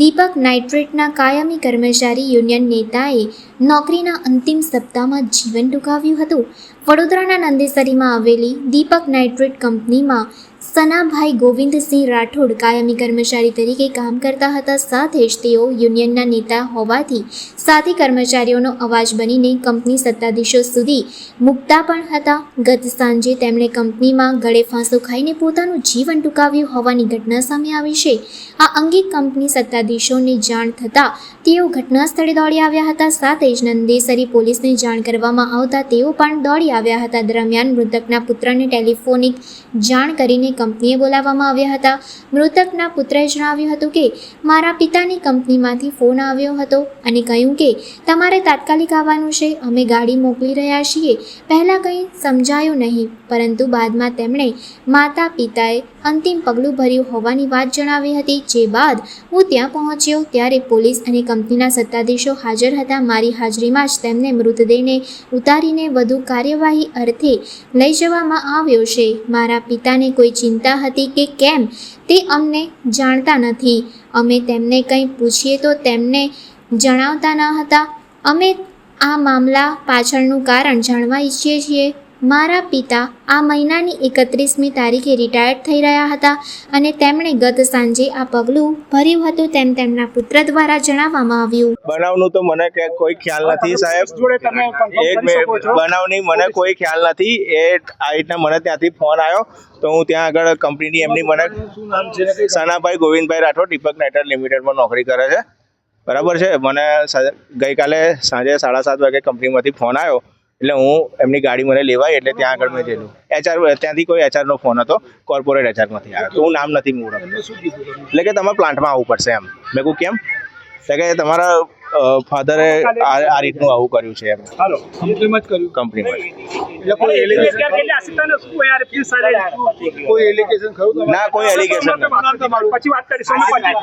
દીપક નાઇટ્રેટના કાયમી કર્મચારી યુનિયન નેતાએ નોકરીના અંતિમ સપ્તાહમાં જીવન ટૂંકાવ્યું હતું. વડોદરાના નંદેસરીમાં આવેલી દીપક નાઇટ્રેટ કંપનીમાં સનાભાઈ ગોવિંદસિંહ રાઠોડ કાયમી કર્મચારી તરીકે કામ કરતા હતા. સાથે જ તેઓ યુનિયનના નેતા હોવાથી સાથી કર્મચારીઓનો અવાજ બનીને કંપની સત્તાધીશો સુધી મૂકતા પણ હતા. ગત સાંજે તેમણે કંપનીમાં ગળે ફાંસો ખાઈને પોતાનું જીવન ટૂંકાવ્યું હોવાની ઘટના સામે આવી છે. આ અંગે કંપની સત્તાધીશોને જાણ થતાં તેઓ ઘટના સ્થળે દોડી આવ્યા હતા. સાથે જ નંદેસરી પોલીસને જાણ કરવામાં આવતા તેઓ પણ દોડી આવ્યા હતા. દરમિયાન મૃતકના પુત્રને ટેલિફોનિક જાણ કરીને કંપનીએ બોલાવવામાં આવ્યા હતા. મૃતકના પુત્રએ જણાવ્યું હતું કે, મારા પિતાની કંપનીમાંથી ફોન આવ્યો હતો અને કહ્યું કે, તમારે તાત્કાલિક આવવાનું છે. અમે ગાડી મોકલી રહ્યા છીએ. પહેલાં કંઈ સમજાયું નહીં. પરંતુ બાદમાં તેમણે માતા પિતાએ અંતિમ પગલું ભર્યું હોવાની વાત જણાવી હતી. જે બાદ હું ત્યાં પહોંચ્યો ત્યારે પોલીસ અને કંપનીના સત્તાધીશો હાજર હતા. મારી હાજરીમાં જ તેમને મૃતદેહને ઉતારીને વધુ કાર્યવાહી અર્થે લઈ જવામાં આવ્યો છે. મારા પિતાને કોઈ ચિંતા હતી કે કેમ તે અમને જાણતા નથી. અમે તેમને કંઈ પૂછીએ તો તેમને જણાવતા ન હતા. અમે આ મામલા પાછળનું કારણ જાણવા ઈચ્છીએ છીએ. મારા પિતા આ મહિનાની એકત્રીસમી તારીખે રિટાયર્ડ થઈ રહ્યા હતા અને તેમણે ગત સાંજે આ પગલું ભર્યું હતું તેમ તેમના પુત્ર દ્વારા જણાવવામાં આવ્યું. બનાવનું તો મને કે કોઈ ખ્યાલ નથી સાહેબ. તમે એક. બનાવની મને કોઈ ખ્યાલ નથી. એ આ રીતના મને ત્યાંથી ફોન આવ્યો. તો હું ત્યાં આગળ કંપનીની એમની મને શું નામ છે ને કઈ સનાભાઈ ગોવિંદભાઈ રાઠોડ દીપક નાઇટર લિમિટેડમાં નોકરી કરે છે. બરાબર છે? મને ગઈકાલે સાંજે સાડા સાત વાગે કંપનીમાંથી ફોન આવ્યો. એટલે હું એમની ગાડી મને લેવાય એટલે ત્યાં આગળ મેં જયેલું એચઆર ત્યાંથી કોઈ એચઆરનો ફોન હતો કોર્પોરેટ એચઆરમાંથી આવ્યો. તો હું નામ નથી મૂળ? એટલે કે તમારે પ્લાન્ટમાં આવવું પડશે એમ. મેં કહું કેમ? એટલે કે તમારા ફાધરે આ રીતનું આવું કર્યું છે એમ. હાલો. કંપનીમાં જ કર્યું. કંપનીમાં કોઈ એલિગેશન કોઈ એલિગેશન ખરું તમારું? ના કોઈ એલિગેશન પછી વાત કરીશું